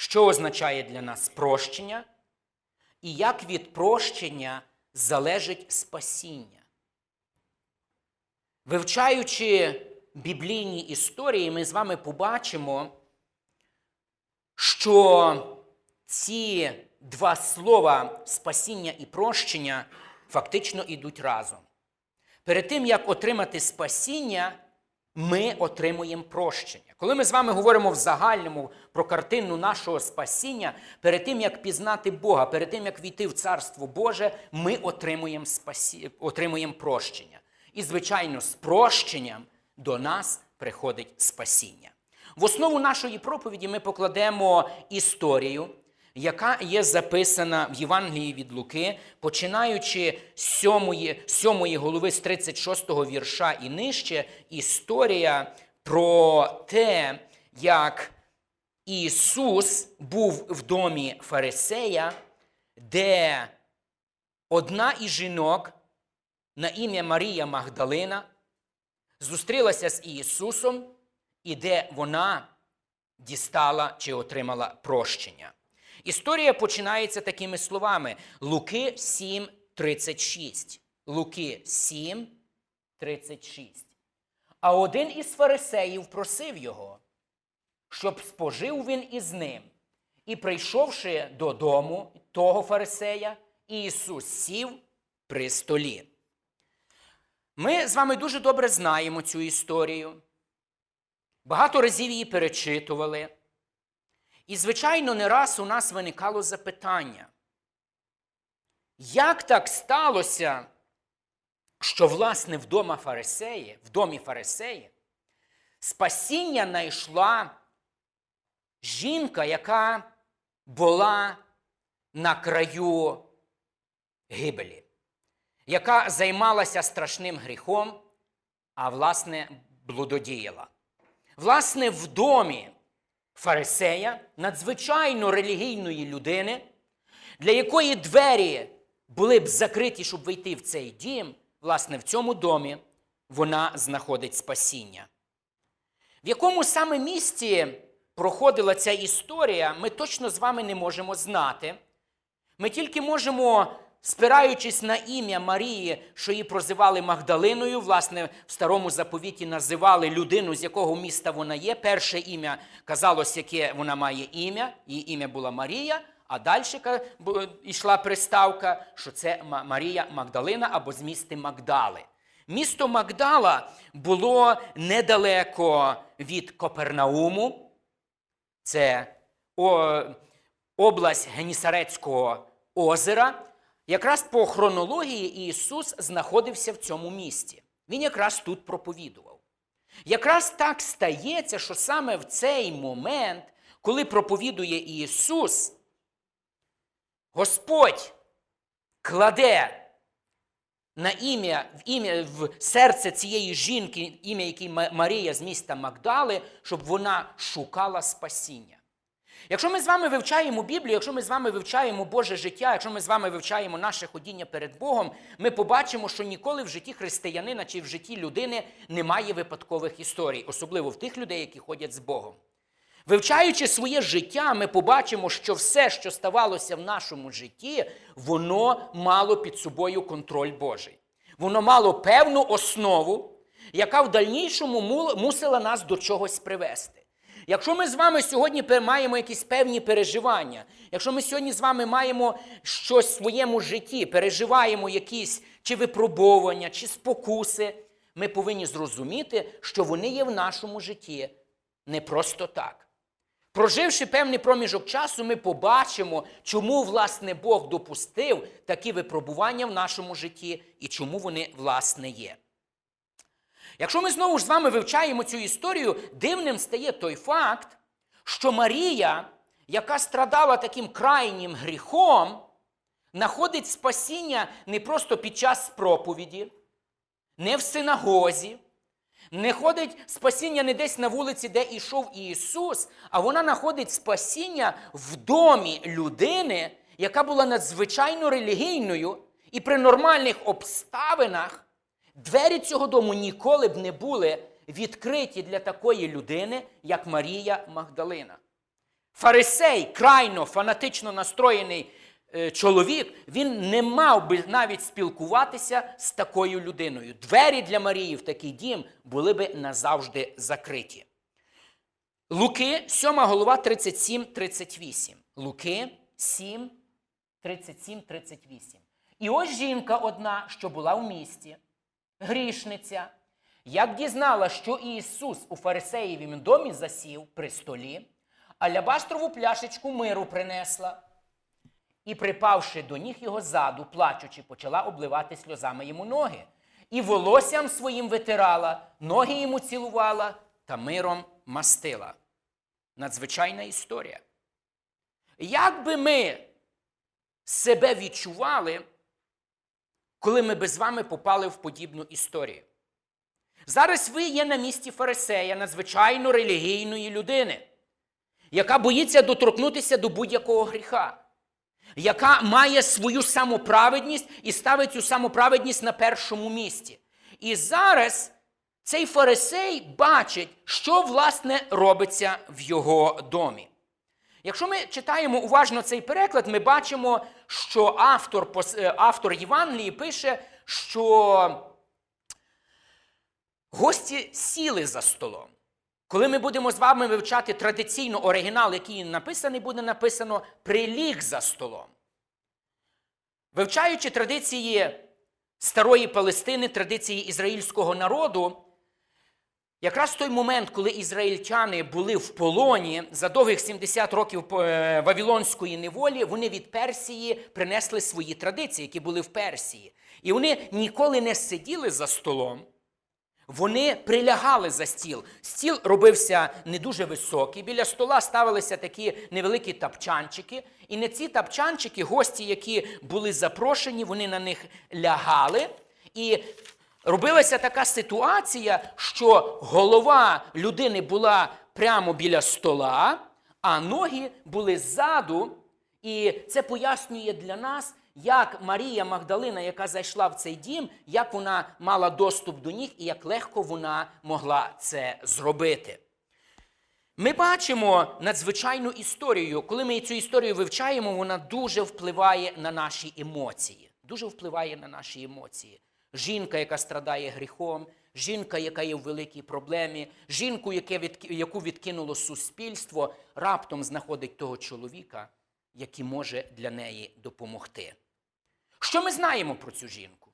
що означає для нас прощення, і як від прощення залежить спасіння. Вивчаючи біблійні історії, ми з вами побачимо, що ці два слова спасіння і прощення фактично йдуть разом. Перед тим, як отримати спасіння, ми отримуємо прощення. Коли ми з вами говоримо в загальному про картину нашого спасіння, перед тим, як пізнати Бога, перед тим, як війти в Царство Боже, ми отримуємо, спасі... отримуємо прощення. І, звичайно, з прощенням до нас приходить спасіння. В основу нашої проповіді ми покладемо історію, яка є записана в Євангелії від Луки, починаючи з 7, 7 голови з 36 вірша і нижче, історія про те, як Ісус був в домі Фарисея, де одна із жінок на ім'я Марія Магдалина зустрілася з Ісусом, і де вона дістала чи отримала прощення. Історія починається такими словами: Луки 7, 36. Луки 7, 36. А один із фарисеїв просив його, щоб спожив він із ним. І прийшовши додому того фарисея, Ісус сів при столі. Ми з вами дуже добре знаємо цю історію. Багато разів її перечитували. І, звичайно, не раз у нас виникало запитання, як так сталося, що, власне, вдома фарисеї, в домі фарисеї спасіння знайшла жінка, яка була на краю гибелі, яка займалася страшним гріхом, а власне блудодіяла. Власне, в домі фарисея, надзвичайно релігійної людини, для якої двері були б закриті, щоб вийти в цей дім, власне, в цьому домі вона знаходить спасіння. В якому саме місці проходила ця історія, ми точно з вами не можемо знати. Ми тільки можемо, спираючись на ім'я Марії, що її прозивали Магдалиною, власне, в старому заповіті називали людину, з якого міста вона є. Перше ім'я казалось, яке вона має ім'я, її ім'я була Марія, а далі йшла приставка, що це Марія Магдалина або з міста Магдали. Місто Магдала було недалеко від Копернауму, це область Генісарецького озера. Якраз по хронології Ісус знаходився в цьому місті. Він якраз тут проповідував. Якраз так стається, що саме в цей момент, коли проповідує Ісус, Господь кладе на ім'я в ім'я в серце цієї жінки, ім'я якій Марія з міста Магдали, щоб вона шукала спасіння. Якщо ми з вами вивчаємо Біблію, якщо ми з вами вивчаємо Боже життя, якщо ми з вами вивчаємо наше ходіння перед Богом, ми побачимо, що ніколи в житті християнина чи в житті людини немає випадкових історій, особливо в тих людей, які ходять з Богом. Вивчаючи своє життя, ми побачимо, що все, що ставалося в нашому житті, воно мало під собою контроль Божий. Воно мало певну основу, яка в дальнішому мусила нас до чогось привести. Якщо ми з вами сьогодні маємо якісь певні переживання, якщо ми сьогодні з вами маємо щось в своєму житті, переживаємо якісь чи випробовування, чи спокуси, ми повинні зрозуміти, що вони є в нашому житті не просто так. Проживши певний проміжок часу, ми побачимо, чому, власне, Бог допустив такі випробування в нашому житті і чому вони, власне, є. Якщо ми знову ж з вами вивчаємо цю історію, дивним стає той факт, що Марія, яка страдала таким крайнім гріхом, знаходить спасіння не просто під час проповіді, не в синагозі, не ходить спасіння не десь на вулиці, де йшов Ісус, а вона знаходить спасіння в домі людини, яка була надзвичайно релігійною, і при нормальних обставинах двері цього дому ніколи б не були відкриті для такої людини, як Марія Магдалина. фарисей, крайно фанатично настроєний чоловік, він не мав би навіть спілкуватися з такою людиною. Двері для Марії в такий дім були би назавжди закриті. Луки, 7 голова 37-38. Луки 7, 37-38. І ось жінка одна, що була в місті, грішниця, як дізнала, що Ісус у фарисеєвім домі засів при столі, алябастрову пляшечку миру принесла, і, припавши до ніг його заду, плачучи, почала обливати сльозами йому ноги. І волоссям своїм витирала, ноги йому цілувала та миром мастила. Надзвичайна історія. Як би ми себе відчували, коли ми би з вами попали в подібну історію? Зараз ви є на місці фарисея, надзвичайно релігійної людини, яка боїться доторкнутися до будь-якого гріха, яка має свою самоправедність і ставить цю самоправедність на першому місці. І зараз цей фарисей бачить, що власне робиться в його домі. Якщо ми читаємо уважно цей переклад, ми бачимо, що автор, е, автор Євангелії пише, що гості сіли за столом. Коли ми будемо з вами вивчати традиційно оригінал, який написаний, буде написано приліг за столом. Вивчаючи традиції старої Палестини, традиції ізраїльського народу, якраз в той момент, коли ізраїльтяни були в полоні за довгих 70 років е, Вавилонської неволі, вони від Персії принесли свої традиції, які були в Персії. І вони ніколи не сиділи за столом. Вони прилягали за стіл. Стіл робився не дуже високий. Біля стола ставилися такі невеликі тапчанчики. І на ці тапчанчики, гості, які були запрошені, вони на них лягали. І робилася така ситуація, що голова людини була прямо біля стола, а ноги були ззаду. І це пояснює для нас, як Марія Магдалина, яка зайшла в цей дім, як вона мала доступ до ніг і як легко вона могла це зробити. Ми бачимо надзвичайну історію. Коли ми цю історію вивчаємо, вона дуже впливає на наші емоції. Дуже впливає на наші емоції. Жінка, яка страдає гріхом, жінка, яка є в великій проблемі, жінку, яку відкинуло суспільство, раптом знаходить того чоловіка, який може для неї допомогти. Що ми знаємо про цю жінку?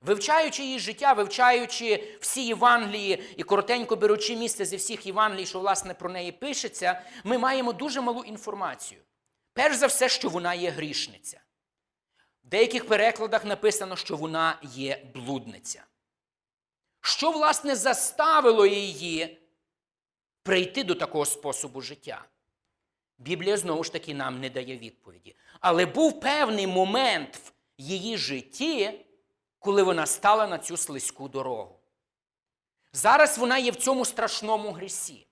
Вивчаючи її життя, вивчаючи всі Євангелії і коротенько беручи місце зі всіх Євангелій, що власне про неї пишеться, ми маємо дуже малу інформацію. Перш за все, що вона є грішниця. В деяких перекладах написано, що вона є блудниця. Що, власне, заставило її прийти до такого способу життя? Біблія знову ж таки нам не дає відповіді. Але був певний момент в її житті, коли вона стала на цю слизьку дорогу. Зараз вона є в цьому страшному грісі.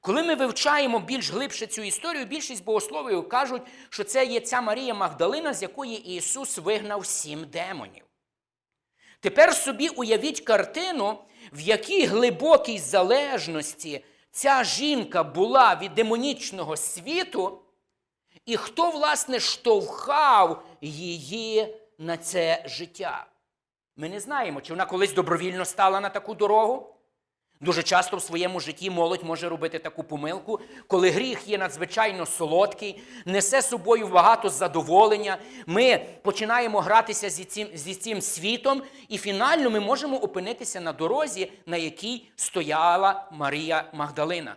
Коли ми вивчаємо більш глибше цю історію, більшість богословів кажуть, що це є ця Марія Магдалина, з якої Ісус вигнав сім демонів. Тепер собі уявіть картину, в якій глибокій залежності ця жінка була від демонічного світу, і хто, власне, штовхав її на це життя. Ми не знаємо, чи вона колись добровільно стала на таку дорогу. Дуже часто в своєму житті молодь може робити таку помилку, коли гріх є надзвичайно солодкий, несе собою багато задоволення. Ми починаємо гратися зі цим, зі цим світом, і фінально ми можемо опинитися на дорозі, на якій стояла Марія Магдалина.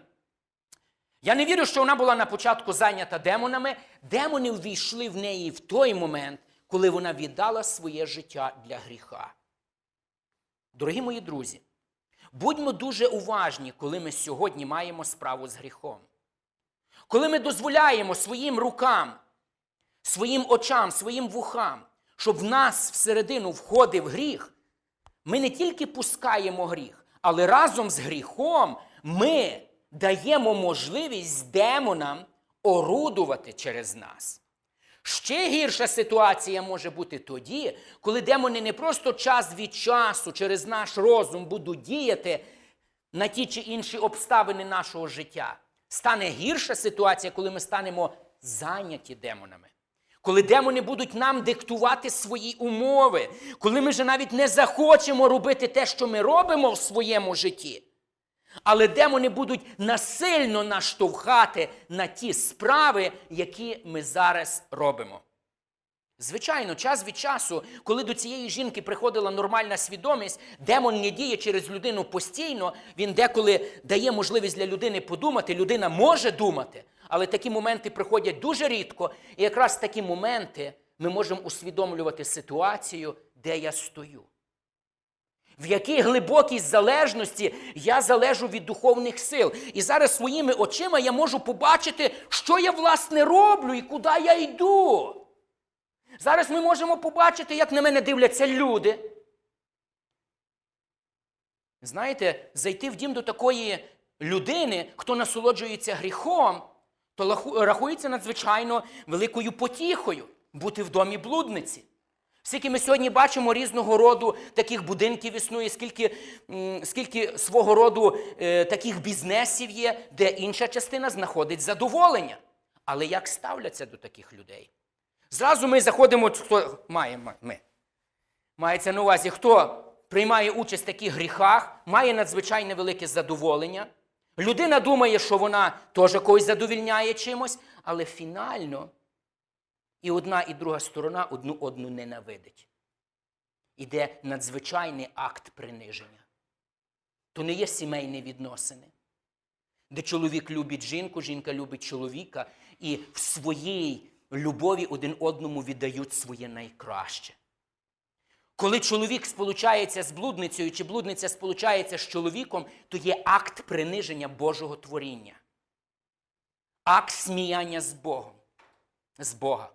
Я не вірю, що вона була на початку зайнята демонами. Демони ввійшли в неї в той момент, коли вона віддала своє життя для гріха. Дорогі мої друзі, будьмо дуже уважні, коли ми сьогодні маємо справу з гріхом. Коли ми дозволяємо своїм рукам, своїм очам, своїм вухам, щоб в нас всередину входив гріх, ми не тільки пускаємо гріх, але разом з гріхом ми даємо можливість демонам орудувати через нас. Ще гірша ситуація може бути тоді, коли демони не просто час від часу через наш розум будуть діяти на ті чи інші обставини нашого життя. Стане гірша ситуація, коли ми станемо зайняті демонами. Коли демони будуть нам диктувати свої умови, коли ми вже навіть не захочемо робити те, що ми робимо в своєму житті. Але демони будуть насильно наштовхати на ті справи, які ми зараз робимо. Звичайно, час від часу, коли до цієї жінки приходила нормальна свідомість, демон не діє через людину постійно, він деколи дає можливість для людини подумати, людина може думати, але такі моменти приходять дуже рідко. І якраз такі моменти ми можемо усвідомлювати ситуацію, де я стою. В якій глибокій залежності я залежу від духовних сил. І зараз своїми очима я можу побачити, що я власне роблю і куди я йду. Зараз ми можемо побачити, як на мене дивляться люди. Знаєте, зайти в дім до такої людини, хто насолоджується гріхом, то рахується надзвичайно великою потіхою бути в домі блудниці. Скільки ми сьогодні бачимо різного роду таких будинків існує, скільки, скільки свого роду е, таких бізнесів є, де інша частина знаходить задоволення. Але як ставляться до таких людей? Зразу ми заходимо, хто має ми. Мається на увазі, хто приймає участь в таких гріхах, має надзвичайне велике задоволення. Людина думає, що вона теж когось задовільняє чимось, але фінально і одна, і друга сторона одну одну ненавидить. Іде надзвичайний акт приниження. То не є сімейні відносини, де чоловік любить жінку, жінка любить чоловіка, і в своїй любові один одному віддають своє найкраще. Коли чоловік сполучається з блудницею, чи блудниця сполучається з чоловіком, то є акт приниження Божого творіння. Акт сміяння з Богом. З Бога.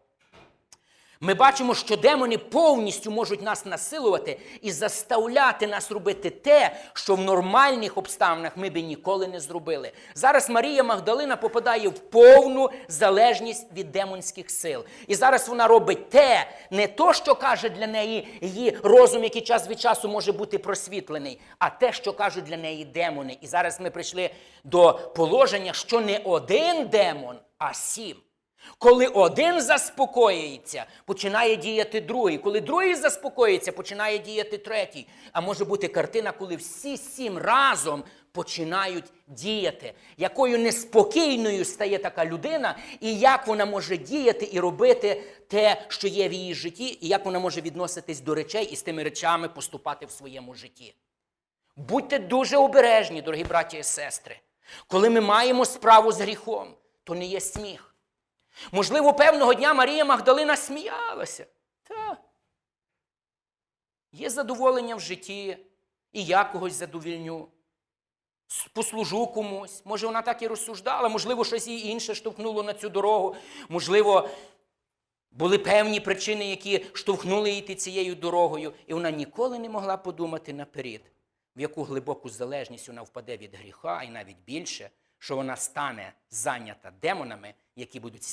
Ми бачимо, що демони повністю можуть нас насилувати і заставляти нас робити те, що в нормальних обставинах ми би ніколи не зробили. Зараз Марія Магдалина попадає в повну залежність від демонських сил. І зараз вона робить те, не то, що каже для неї її розум, який час від часу може бути просвітлений, а те, що кажуть для неї демони. І зараз ми прийшли до положення, що не один демон, а сім. Коли один заспокоюється, починає діяти другий. Коли другий заспокоїться, починає діяти третій. А може бути картина, коли всі сім разом починають діяти. Якою неспокійною стає така людина, і як вона може діяти і робити те, що є в її житті, і як вона може відноситись до речей і з тими речами поступати в своєму житті. Будьте дуже обережні, дорогі браті і сестри. Коли ми маємо справу з гріхом, то не є сміх. Можливо, певного дня Марія Магдалина сміялася. Та. Є задоволення в житті, і я когось задовільню. Послужу комусь. Може, вона так і розсуждала, можливо, щось її інше штовхнуло на цю дорогу. Можливо, були певні причини, які штовхнули її цією дорогою, і вона ніколи не могла подумати наперед, в яку глибоку залежність вона впаде від гріха, і навіть більше, що вона стане зайнята демонами, які будуть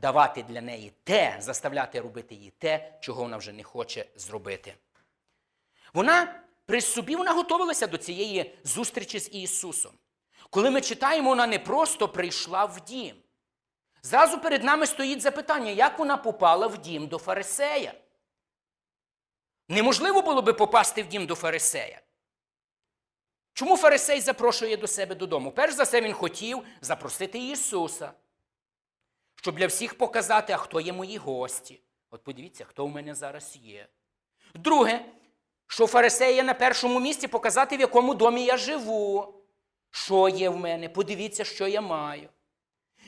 давати для неї те, заставляти робити їй те, чого вона вже не хоче зробити. Вона при собі вона готувалася до цієї зустрічі з Ісусом. Коли ми читаємо, вона не просто прийшла в дім. Зразу перед нами стоїть запитання, як вона попала в дім до фарисея. Неможливо було би попасти в дім до фарисея. Чому фарисей запрошує до себе додому? Перш за все, він хотів запросити Ісуса, щоб для всіх показати, а хто є мої гості. От подивіться, хто в мене зараз є. Друге, що фарисей є на першому місці показати, в якому домі я живу. Що є в мене? Подивіться, що я маю.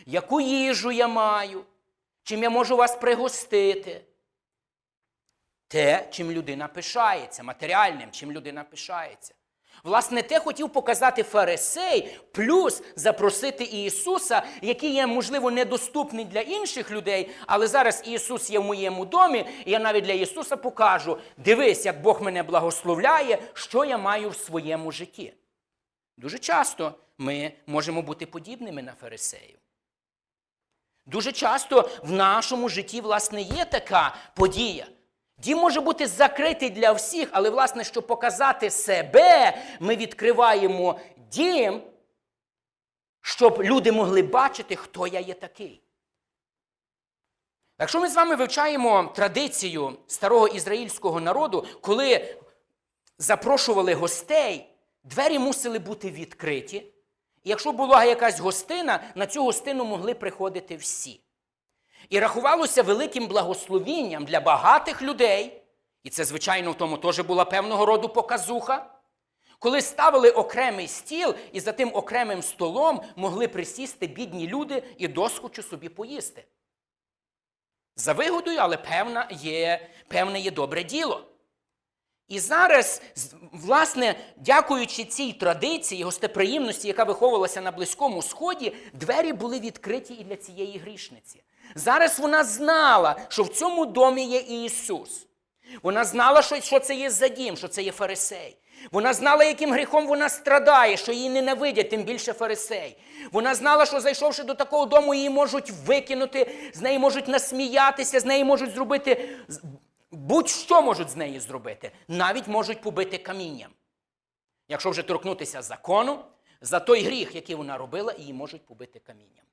Яку їжу я маю, чим я можу вас пригостити. Те, чим людина пишається, матеріальним, чим людина пишається. Власне, те хотів показати фарисей, плюс запросити Ісуса, який є, можливо, недоступний для інших людей, але зараз Ісус є в моєму домі, і я навіть для Ісуса покажу: дивись, як Бог мене благословляє, що я маю в своєму житті. Дуже часто ми можемо бути подібними на фарисеїв. Дуже часто в нашому житті, власне, є така подія. Дім може бути закритий для всіх, але, власне, щоб показати себе, ми відкриваємо дім, щоб люди могли бачити, хто я є такий. Якщо ми з вами вивчаємо традицію старого ізраїльського народу, коли запрошували гостей, двері мусили бути відкриті. І якщо була якась гостина, на цю гостину могли приходити всі. І рахувалося великим благословінням для багатих людей, і це, звичайно, в тому теж була певного роду показуха, коли ставили окремий стіл і за тим окремим столом могли присісти бідні люди і доскочу собі поїсти. За вигодою, але певна є, певне є добре діло. І зараз, власне, дякуючи цій традиції, гостеприємності, яка виховувалася на Близькому Сході, двері були відкриті і для цієї грішниці. Зараз вона знала, що в цьому домі є Ісус. Вона знала, що, це є за дім, що це є фарисей. Вона знала, яким гріхом вона страдає, що її ненавидять, тим більше фарисей. Вона знала, що зайшовши до такого дому, її можуть викинути, з неї можуть насміятися, з неї можуть зробити будь-що можуть з неї зробити, навіть можуть побити камінням. Якщо вже торкнутися закону, за той гріх, який вона робила, її можуть побити камінням.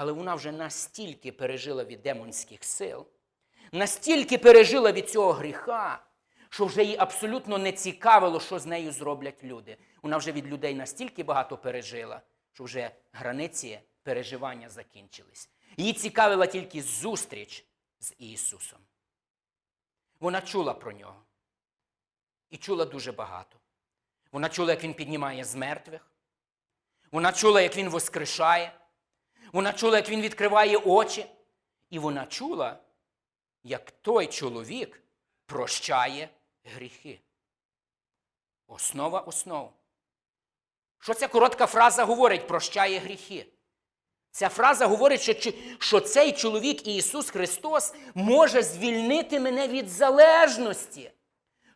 Але вона вже настільки пережила від демонських сил, настільки пережила від цього гріха, що вже їй абсолютно не цікавило, що з нею зроблять люди. Вона вже від людей настільки багато пережила, що вже границі переживання закінчились. Її цікавила тільки зустріч з Ісусом. Вона чула про нього. І чула дуже багато. Вона чула, як він піднімає з мертвих. Вона чула, як він воскрешає. Вона чула, як він відкриває очі. І вона чула, як той чоловік прощає гріхи. Основа основ. Що ця коротка фраза говорить прощає гріхи? Ця фраза говорить, що, що цей чоловік Ісус Христос може звільнити мене від залежності.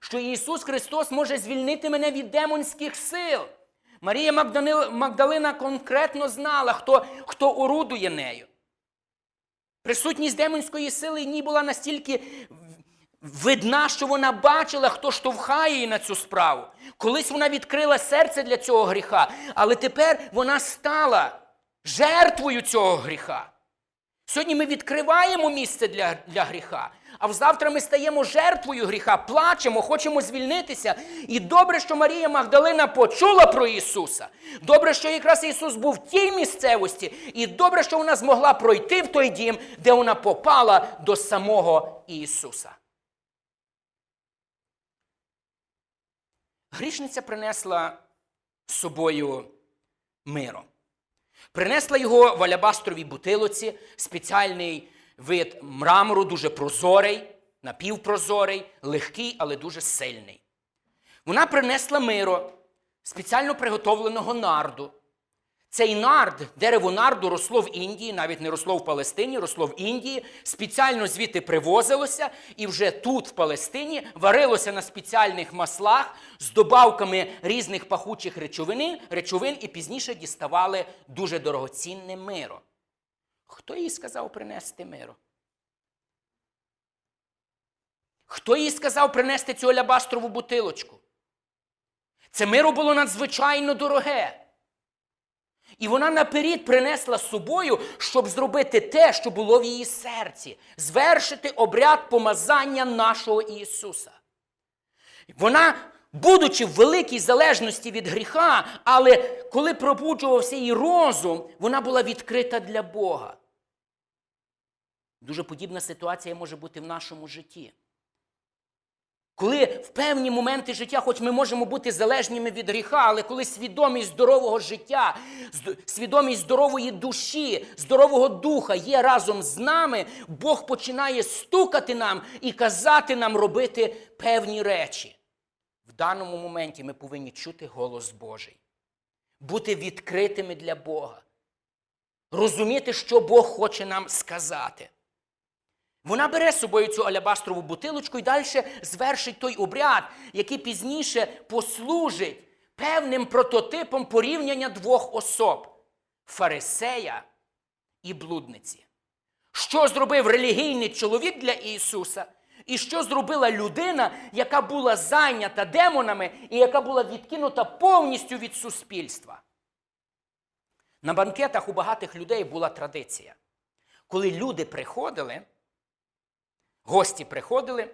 Що Ісус Христос може звільнити мене від демонських сил. Марія Магдалина конкретно знала, хто, хто орудує нею. Присутність демонської сили ній була настільки видна, що вона бачила, хто штовхає її на цю справу. Колись вона відкрила серце для цього гріха, але тепер вона стала жертвою цього гріха. Сьогодні ми відкриваємо місце для, для гріха, а завтра ми стаємо жертвою гріха, плачемо, хочемо звільнитися. І добре, що Марія Магдалина почула про Ісуса. Добре, що якраз Ісус був в тій місцевості, і добре, що вона змогла пройти в той дім, де вона попала до самого Ісуса. Грішниця принесла з собою миро. Принесла його в алябастровій бутилоці, спеціальний вид мрамору, дуже прозорий, напівпрозорий, легкий, але дуже сильний. Вона принесла миро, спеціально приготовленого нарду. Цей нард, дерево нарду росло в Індії, навіть не росло в Палестині, росло в Індії, спеціально звідти привозилося, і вже тут, в Палестині, варилося на спеціальних маслах з добавками різних пахучих речовин, речовин і пізніше діставали дуже дорогоцінне миро. Хто їй сказав принести миро? Хто їй сказав принести цю алябастрову бутилочку? Це миро було надзвичайно дороге. І вона наперед принесла з собою, щоб зробити те, що було в її серці, звершити обряд помазання нашого Ісуса. Вона, будучи в великій залежності від гріха, але коли пробуджувався її розум, вона була відкрита для Бога. Дуже подібна ситуація може бути в нашому житті. Коли в певні моменти життя, хоч ми можемо бути залежніми від гріха, але коли свідомість здорового життя, свідомість здорової душі, здорового духа є разом з нами, Бог починає стукати нам і казати нам робити певні речі. В даному моменті ми повинні чути голос Божий, бути відкритими для Бога, розуміти, що Бог хоче нам сказати. Вона бере з собою цю алябастрову бутилочку і далі звершить той обряд, який пізніше послужить певним прототипом порівняння двох особ фарисея і блудниці. Що зробив релігійний чоловік для Ісуса, і що зробила людина, яка була зайнята демонами і яка була відкинута повністю від суспільства. На банкетах у багатих людей була традиція. Коли люди приходили, гості приходили,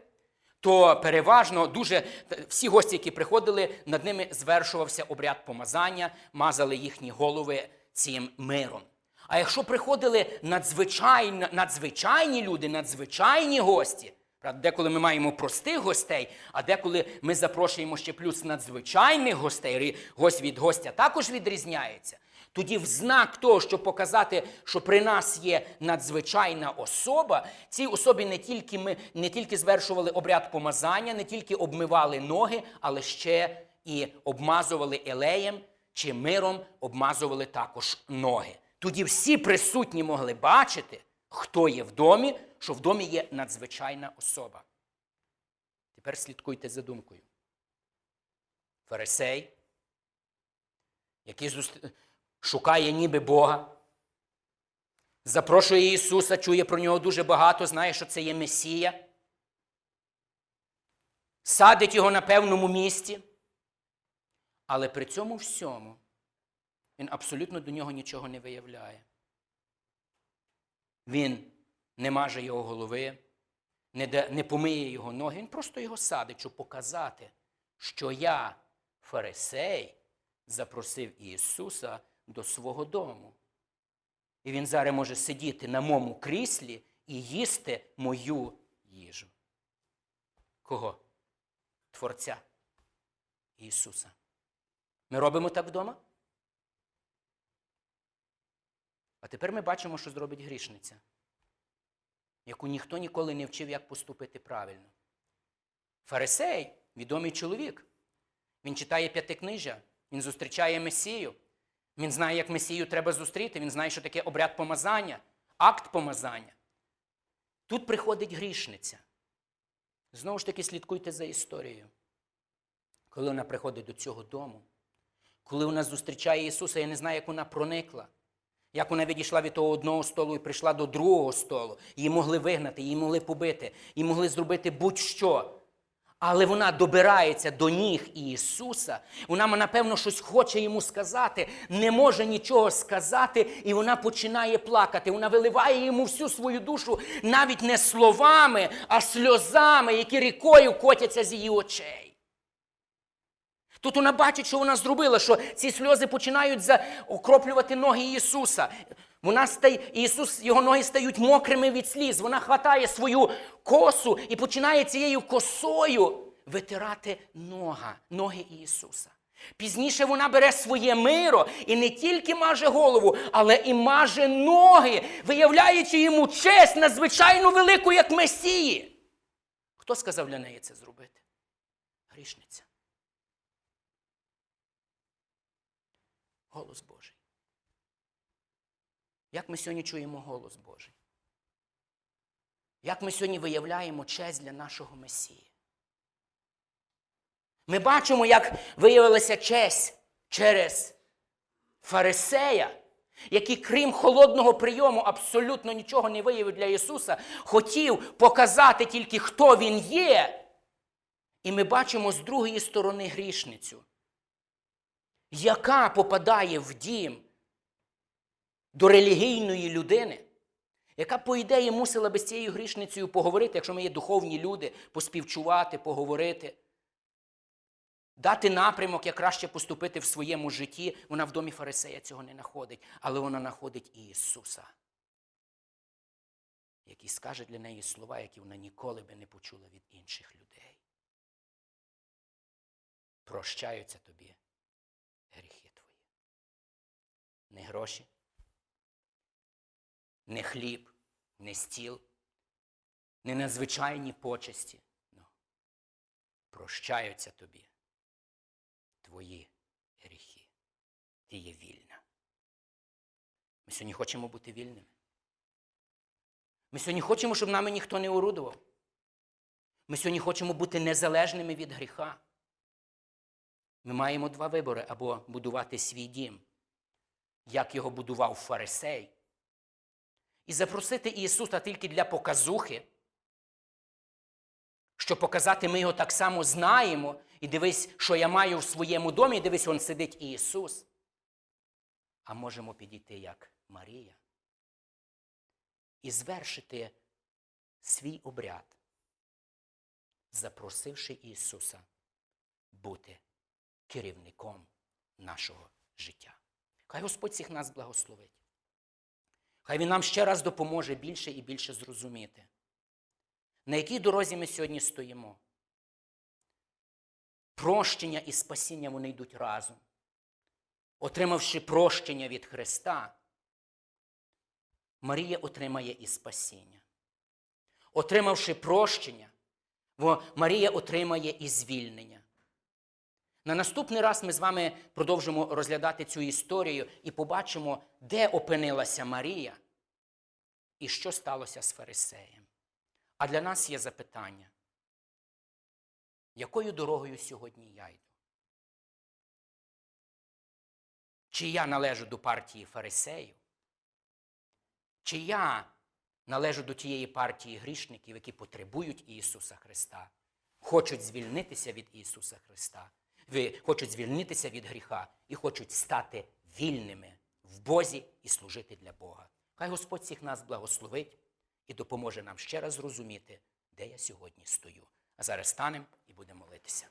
то переважно дуже всі гості, які приходили, над ними звершувався обряд помазання, мазали їхні голови цим миром. А якщо приходили надзвичайно, надзвичайні люди, надзвичайні гості, правда, деколи ми маємо простих гостей, а деколи ми запрошуємо ще плюс надзвичайних гостей, гость від гостя також відрізняється. Тоді, в знак того, щоб показати, що при нас є надзвичайна особа, цій особі не тільки ми не тільки звершували обряд помазання, не тільки обмивали ноги, але ще і обмазували елеєм чи миром обмазували також ноги. Тоді всі присутні могли бачити, хто є в домі, що в домі є надзвичайна особа. Тепер слідкуйте за думкою. Фарисей, який зуст- шукає ніби Бога, запрошує Ісуса, чує про нього дуже багато, знає, що це є Месія, садить його на певному місці, але при цьому всьому він абсолютно до нього нічого не виявляє. Він не маже його голови, не, да- не помиє його ноги, він просто його садить, щоб показати, що я, фарисей, запросив Ісуса до свого дому. І він зараз може сидіти на моєму кріслі і їсти мою їжу. Кого? Творця Ісуса. Ми робимо так вдома? А тепер ми бачимо, що зробить грішниця, яку ніхто ніколи не вчив, як поступити правильно. Фарисей відомий чоловік. Він читає п'ятикнижжя, він зустрічає Месію. Він знає, як Месію треба зустріти, він знає, що таке обряд помазання, акт помазання. Тут приходить грішниця. Знову ж таки, слідкуйте за історією. Коли вона приходить до цього дому, коли вона зустрічає Ісуса, я не знаю, як вона проникла. Як вона відійшла від того одного столу і прийшла до другого столу. Її могли вигнати, її могли побити, її могли зробити будь-що. Але вона добирається до ніг Ісуса. Вона, напевно, щось хоче йому сказати, не може нічого сказати, і вона починає плакати. Вона виливає йому всю свою душу навіть не словами, а сльозами, які рікою котяться з її очей. Тут вона бачить, що вона зробила, що ці сльози починають окроплювати ноги Ісуса. Вона стає, Ісус, його ноги стають мокрими від сліз. Вона хватає свою косу і починає цією косою витирати нога, ноги Ісуса. Пізніше вона бере своє миро і не тільки маже голову, але і маже ноги, виявляючи йому честь надзвичайно велику, як Месії. Хто сказав для неї це зробити? Грішниця. Голос Божий. Як ми сьогодні чуємо голос Божий? Як ми сьогодні виявляємо честь для нашого Месії? Ми бачимо, як виявилася честь через фарисея, який, крім холодного прийому, абсолютно нічого не виявив для Ісуса, хотів показати тільки, хто Він є. І ми бачимо з другої сторони грішницю, яка попадає в дім до релігійної людини, яка, по ідеї, мусила би з цією грішницею поговорити, якщо ми є духовні люди, поспівчувати, поговорити, дати напрямок, як краще поступити в своєму житті. Вона в домі Фарисея цього не знаходить, але вона знаходить Ісуса, який скаже для неї слова, які вона ніколи би не почула від інших людей. Прощаються тобі гріхи твої. Не гроші, не хліб, не стіл, не надзвичайні почесті. Ну, прощаються тобі твої гріхи. Ти є вільна. Ми сьогодні хочемо бути вільними. Ми сьогодні хочемо, щоб нами ніхто не орудував. Ми сьогодні хочемо бути незалежними від гріха. Ми маємо два вибори або будувати свій дім, як його будував фарисей, і запросити Ісуса тільки для показухи, щоб показати, ми його так само знаємо, і дивись, що я маю в своєму домі, і дивись, он сидить Ісус. а можемо підійти як Марія і звершити свій обряд, запросивши Ісуса бути керівником нашого життя. Хай Господь всіх нас благословить. Хай Він нам ще раз допоможе більше і більше зрозуміти, на якій дорозі ми сьогодні стоїмо. Прощення і спасіння вони йдуть разом. Отримавши прощення від Христа, Марія отримає і спасіння. Отримавши прощення, Марія отримає і звільнення. На наступний раз ми з вами продовжимо розглядати цю історію і побачимо, де опинилася Марія і що сталося з Фарисеєм. А для нас є запитання, якою дорогою сьогодні я йду? Чи я належу до партії фарисеїв? Чи я належу до тієї партії грішників, які потребують Ісуса Христа, хочуть звільнитися від Ісуса Христа, хочуть звільнитися від гріха і хочуть стати вільними в Бозі і служити для Бога. Хай Господь всіх нас благословить і допоможе нам ще раз зрозуміти, де я сьогодні стою. А зараз станемо і будемо молитися.